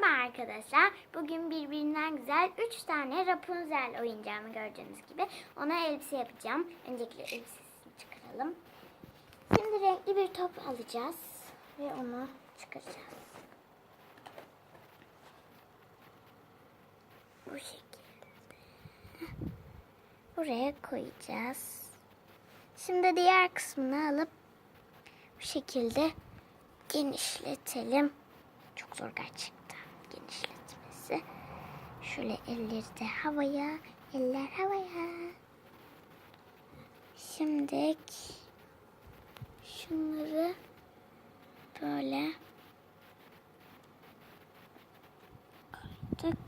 Merhaba arkadaşlar. Bugün birbirinden güzel 3 tane Rapunzel oyuncağımı gördüğünüz gibi. Ona elbise yapacağım. Öncelikle elbisesini çıkaralım. Şimdi renkli bir top alacağız. Ve onu çıkaracağız. Bu şekilde. Buraya koyacağız. Şimdi diğer kısmını alıp bu şekilde genişletelim. Çok zor gerçekten genişletmesi. Şöyle elleri de havaya, eller havaya. Şimdi şunları böyle koyduk.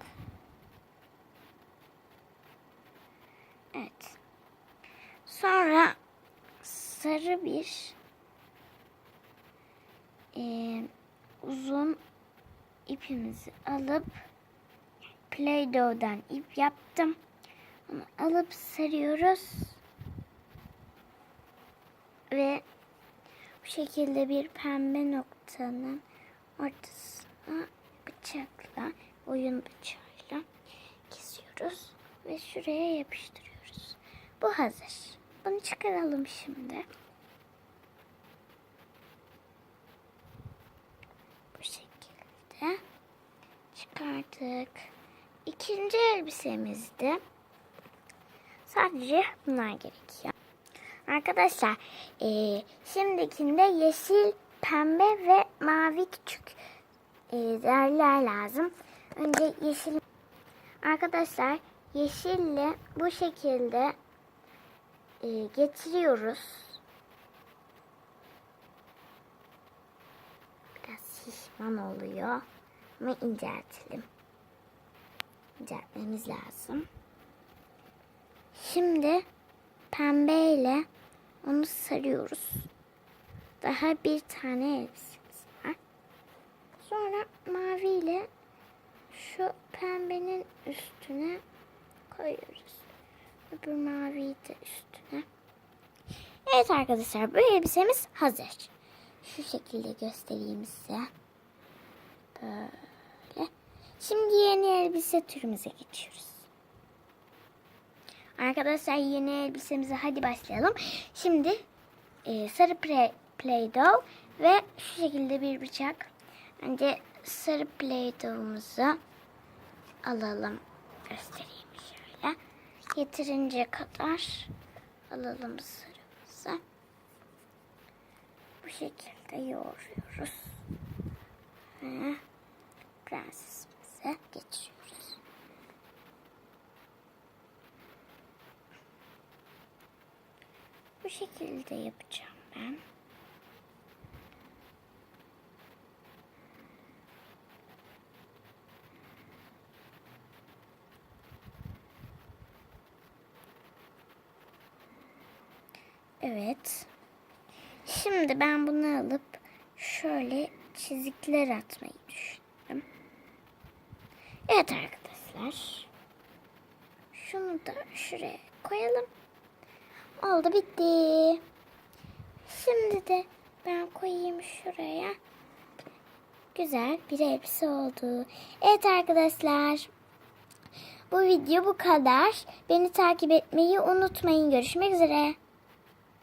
Evet. Sonra sarı bir eee, uzun ipimizi alıp Play-Doh'dan ip yaptım. Onu alıp sarıyoruz. Ve bu şekilde bir pembe noktanın ortasına bıçakla, oyun bıçağıyla kesiyoruz ve şuraya yapıştırıyoruz. Bu hazır. Bunu çıkaralım şimdi. Bu şekilde çıkardık. İkinci elbisemizde sadece bunlar gerekiyor. Arkadaşlar eee şimdikinde yeşil, pembe ve mavi küçük eee zerler lazım. Önce yeşil Arkadaşlar yeşille bu şekilde eee, getiriyoruz. Biraz şişman oluyor. Ama inceltelim. İnceltmemiz lazım. Şimdi pembeyle onu sarıyoruz. Daha bir tane elbisemiz var. Sonra maviyle şu pembenin üstüne koyuyoruz. Öbür maviyi de üstüne. Evet arkadaşlar bu elbisemiz hazır. Şu şekilde göstereyim size. Böyle. Şimdi yeni elbise türümüze geçiyoruz. Arkadaşlar yeni elbisemize hadi başlayalım. Şimdi e, sarı play, play-doh ve şu şekilde bir bıçak. Önce sarı play-doh'umuzu alalım. Göstereyim şöyle. Yeterince kadar alalım sarımızı. Bu şekilde yoğuruyoruz. Ve prensesimize geçiyoruz. Bu şekilde yapacağım ben. Evet. Şimdi ben bunu alıp şöyle çizikler atmayı. Evet arkadaşlar. Şunu da şuraya koyalım. Oldu bitti. Şimdi de ben koyayım şuraya. Güzel bir elbise oldu. Evet arkadaşlar. Bu video bu kadar. Beni takip etmeyi unutmayın. Görüşmek üzere.